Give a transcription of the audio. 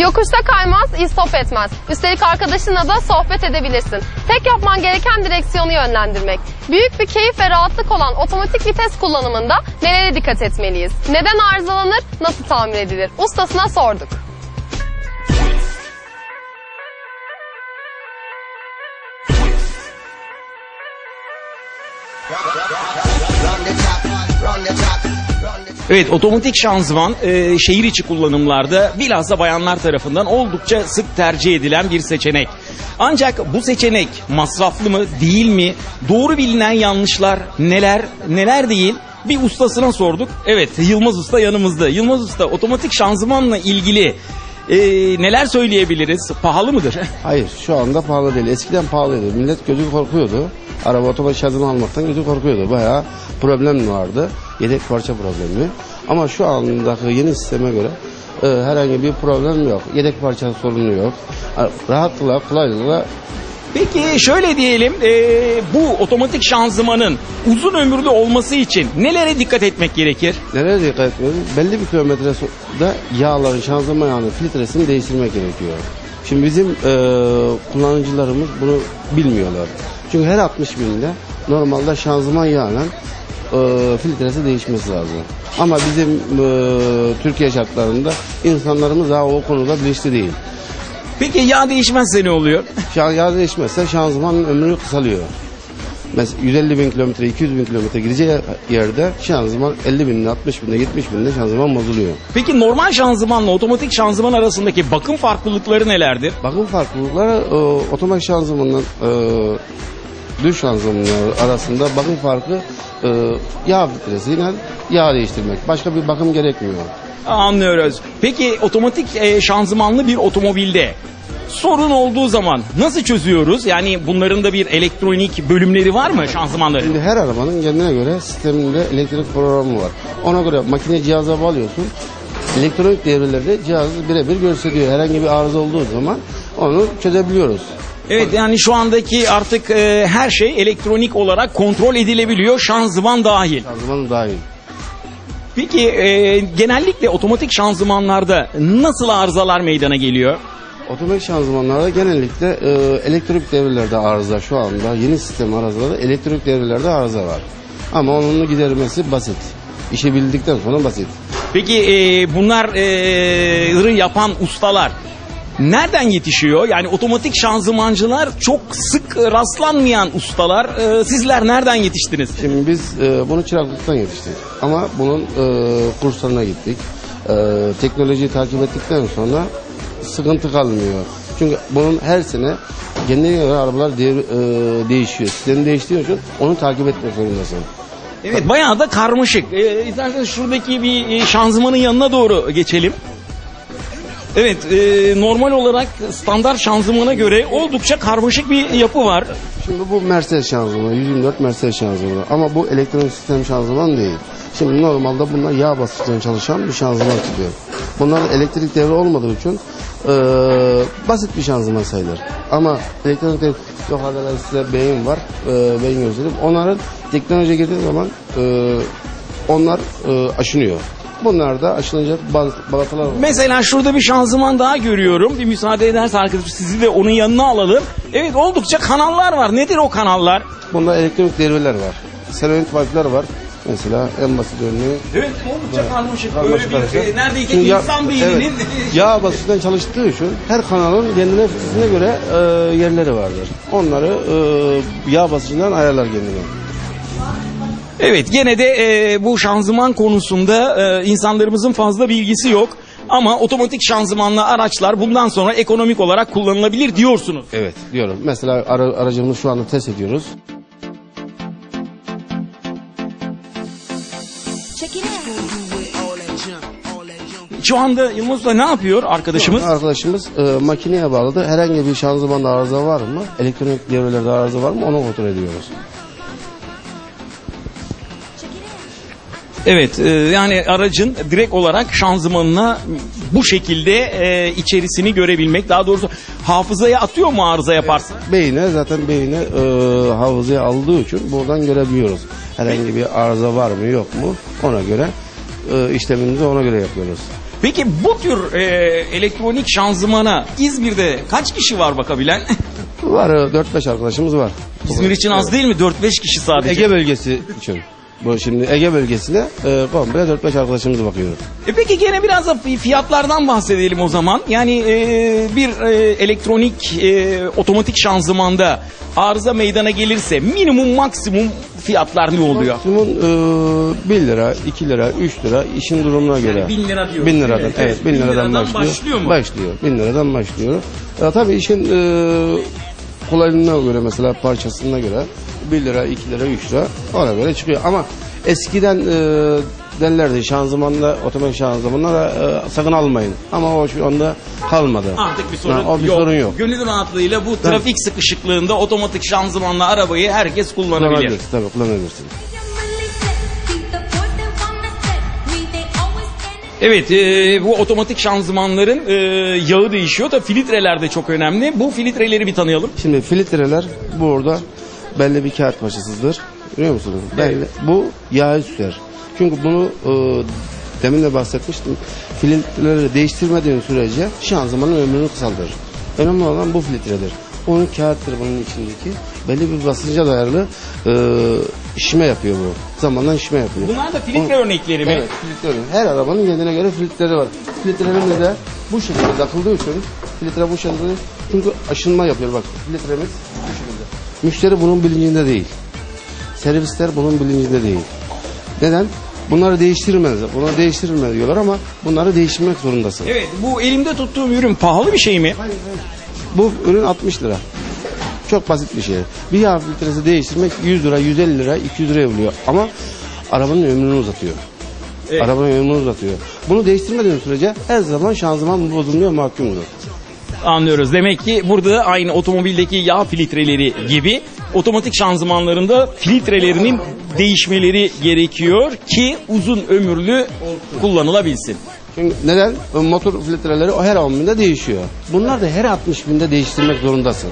Yokuşta kaymaz, istop etmez. Üstelik arkadaşınla da sohbet edebilirsin. Tek yapman gereken direksiyonu yönlendirmek. Büyük bir keyif ve rahatlık olan otomatik vites kullanımında nelere dikkat etmeliyiz? Neden arızalanır, nasıl tamir edilir? Ustasına sorduk. Evet otomatik şanzıman e, şehir içi kullanımlarda bilhassa bayanlar tarafından oldukça sık tercih edilen bir seçenek. Ancak bu seçenek masraflı mı değil mi? Doğru bilinen yanlışlar neler neler değil? Bir ustasına sorduk. Evet Yılmaz Usta yanımızda. Yılmaz Usta otomatik şanzımanla ilgili e, neler söyleyebiliriz? Pahalı mıdır? Hayır şu anda pahalı değil. Eskiden pahalıydı. Millet gözü korkuyordu. Araba otomatik şanzıman almaktan gözü korkuyordu. Bayağı problem vardı. Yedek parça problemi. Ama şu andaki yeni sisteme göre e, herhangi bir problem yok. Yedek parça sorunu yok. Rahatlıkla, kolaylıkla Peki şöyle diyelim e, bu otomatik şanzımanın uzun ömürlü olması için nelere dikkat etmek gerekir? nereye dikkat etmeliyiz? Belli bir kilometre sonra yağların, şanzıman yağının filtresini değiştirmek gerekiyor. Şimdi bizim e, kullanıcılarımız bunu bilmiyorlar. Çünkü her 60 binde normalde şanzıman yağının e, filtresi değişmesi lazım. Ama bizim e, Türkiye şartlarında insanlarımız daha o konuda bilinçli değil. Peki yağ değişmezse ne oluyor? Şan, yağ değişmezse şanzımanın ömrü kısalıyor. Mesela 150 bin kilometre, 200 bin kilometre gideceği yerde şanzıman 50 binde, 60 binde, 70 binde şanzıman bozuluyor. Peki normal şanzımanla otomatik şanzıman arasındaki bakım farklılıkları nelerdir? Bakım farklılıkları e, otomatik şanzımanla e, düz şanzımanlar arasında bakım farkı e, yağ filtresiyle yağ değiştirmek. Başka bir bakım gerekmiyor. Anlıyoruz. Peki otomatik e, şanzımanlı bir otomobilde sorun olduğu zaman nasıl çözüyoruz? Yani bunların da bir elektronik bölümleri var mı şanzımanların? Şimdi her arabanın kendine göre sisteminde elektrik programı var. Ona göre makine cihaza bağlıyorsun. Elektronik devrelerde cihazı birebir gösteriyor. Herhangi bir arıza olduğu zaman onu çözebiliyoruz. Evet yani şu andaki artık e, her şey elektronik olarak kontrol edilebiliyor şanzıman dahil. Şanzıman dahil. Peki e, genellikle otomatik şanzımanlarda nasıl arızalar meydana geliyor? Otomatik şanzımanlarda genellikle e, elektrik devrelerde arıza şu anda yeni sistem arızaları elektrik devrelerde arıza var. Ama onun giderilmesi basit. İşi bildikten sonra basit. Peki e, bunları yapan ustalar nereden yetişiyor? Yani otomatik şanzımancılar çok sık rastlanmayan ustalar. E, sizler nereden yetiştiniz? Şimdi biz e, bunu çıraklıktan yetiştik. Ama bunun e, kurslarına gittik. E, teknolojiyi takip ettikten sonra sıkıntı kalmıyor. Çünkü bunun her sene kendine göre arabalar devir- e, değişiyor. Sistemi değiştiği için onu takip etmek zorundasın. Evet bayağı da karmaşık. E, isterseniz şuradaki bir e, şanzımanın yanına doğru geçelim. Evet e, normal olarak standart şanzımana göre oldukça karmaşık bir yapı var. Şimdi bu Mercedes şanzımanı, 124 Mercedes şanzımanı ama bu elektronik sistem şanzıman değil. Şimdi normalde bunlar yağ basıncıyla çalışan bir şanzıman çıkıyor. Bunlar elektrik devre olmadığı için eee, basit bir şanzıman sayılır. Ama elektronik devre, yok arkadaşlar size beyin var, eee, beyin göstereyim. Onların teknolojiye girdiği zaman eee, onlar eee, aşınıyor. Bunlar da aşılınca bazı balatalar var. Mesela şurada bir şanzıman daha görüyorum. Bir müsaade ederse arkadaşım sizi de onun yanına alalım. Evet oldukça kanallar var. Nedir o kanallar? Bunda elektronik devreler var. Senoid valfler var. Mesela en basit örneği Evet oldukça karmaşık. Böyle Karmaşık bir e, neredeyse Şimdi ya- insan beyninin evet, yağ basıncından çalıştığı için her kanalın kendine fiziğine göre e, yerleri vardır. Onları e, yağ basıncından ayarlar kendine. Evet gene de e, bu şanzıman konusunda e, insanlarımızın fazla bilgisi yok. Ama otomatik şanzımanlı araçlar bundan sonra ekonomik olarak kullanılabilir diyorsunuz. Evet diyorum. Mesela ara, aracımızı şu anda test ediyoruz. Şu anda Yılmaz Usta ne yapıyor arkadaşımız? Arkadaşımız e, makineye bağladı. Herhangi bir şanzımanda arıza var mı? Elektronik devrelerde arıza var mı? Onu kontrol ediyoruz. Evet e, yani aracın direkt olarak şanzımanına bu şekilde e, içerisini görebilmek daha doğrusu hafızaya atıyor mu arıza yaparsa? Beyine zaten beyine e, hafızaya aldığı için buradan görebiliyoruz. Herhangi bir arıza var mı yok mu ona göre e, işlemimizi ona göre yapıyoruz. Peki bu tür e, elektronik şanzımana İzmir'de kaç kişi var bakabilen? Var e, 4-5 arkadaşımız var. İzmir için az değil mi? 4-5 kişi sadece. Ege bölgesi için. Bu şimdi Ege bölgesine e, komple 4-5 arkadaşımız bakıyor. E peki gene biraz da fi- fiyatlardan bahsedelim o zaman. Yani e, bir e, elektronik e, otomatik şanzımanda arıza meydana gelirse minimum maksimum fiyatlar ne oluyor? Maksimum e, 1 lira, 2 lira, 3 lira işin durumuna göre. 1000 lira diyoruz, 1000 liradan, değil mi? evet, Evet, 1000 bin liradan, başlıyor. başlıyor mu? Başlıyor. 1000 liradan başlıyor. Ya, tabii işin e, kolaylığına göre mesela parçasına göre 1 lira, 2 lira, 3 lira ona göre çıkıyor. Ama eskiden e, derlerdi şanzımanla, otomatik şanzımanlara e, sakın almayın. Ama o şu anda kalmadı. Artık bir sorun, Ha, o bir yok. sorun yok. Gönül rahatlığıyla bu trafik sıkışıklığında otomatik şanzımanla arabayı herkes kullanabilir. Kullanabilirsin. Tabii kullanabilirsin. Evet e, bu otomatik şanzımanların e, yağı değişiyor da filtreler de çok önemli. Bu filtreleri bir tanıyalım. Şimdi filtreler burada belli bir kağıt parçasıdır. Biliyor musunuz? Belli. Bu yağı sürer. Çünkü bunu e, demin de bahsetmiştim. Filtreleri değiştirmediğin sürece şanzımanın ömrünü kısaltır. Önemli olan bu filtredir. Onun kağıttır bunun içindeki. Belli bir basınca dayalı e, şişme yapıyor bu. Zamandan şişme yapıyor. Bunlar da filtre örnekleri mi? Evet, filtre. Her arabanın kendine göre filtreleri var. Filtrelerimiz de bu şekilde takıldığı için filtre bu şekilde çünkü aşınma yapıyor bak filtremiz bu şekilde. Müşteri bunun bilincinde değil. Servisler bunun bilincinde değil. Neden? Bunları değiştirmez. Bunları değiştirmez diyorlar ama bunları değiştirmek zorundasın. Evet bu elimde tuttuğum ürün pahalı bir şey mi? Bu ürün 60 lira. Çok basit bir şey. Bir yağ filtresi değiştirmek 100 lira, 150 lira, 200 liraya buluyor. Ama arabanın ömrünü uzatıyor. Evet. Arabanın ömrünü uzatıyor. Bunu değiştirmediğin sürece her zaman şanzıman bozulmuyor, mahkumdur. Anlıyoruz. Demek ki burada da aynı otomobildeki yağ filtreleri gibi otomatik şanzımanlarında filtrelerinin değişmeleri gerekiyor ki uzun ömürlü kullanılabilsin. Çünkü neden? Motor filtreleri her 10 binde değişiyor. Bunlar da her 60 binde değiştirmek zorundasın.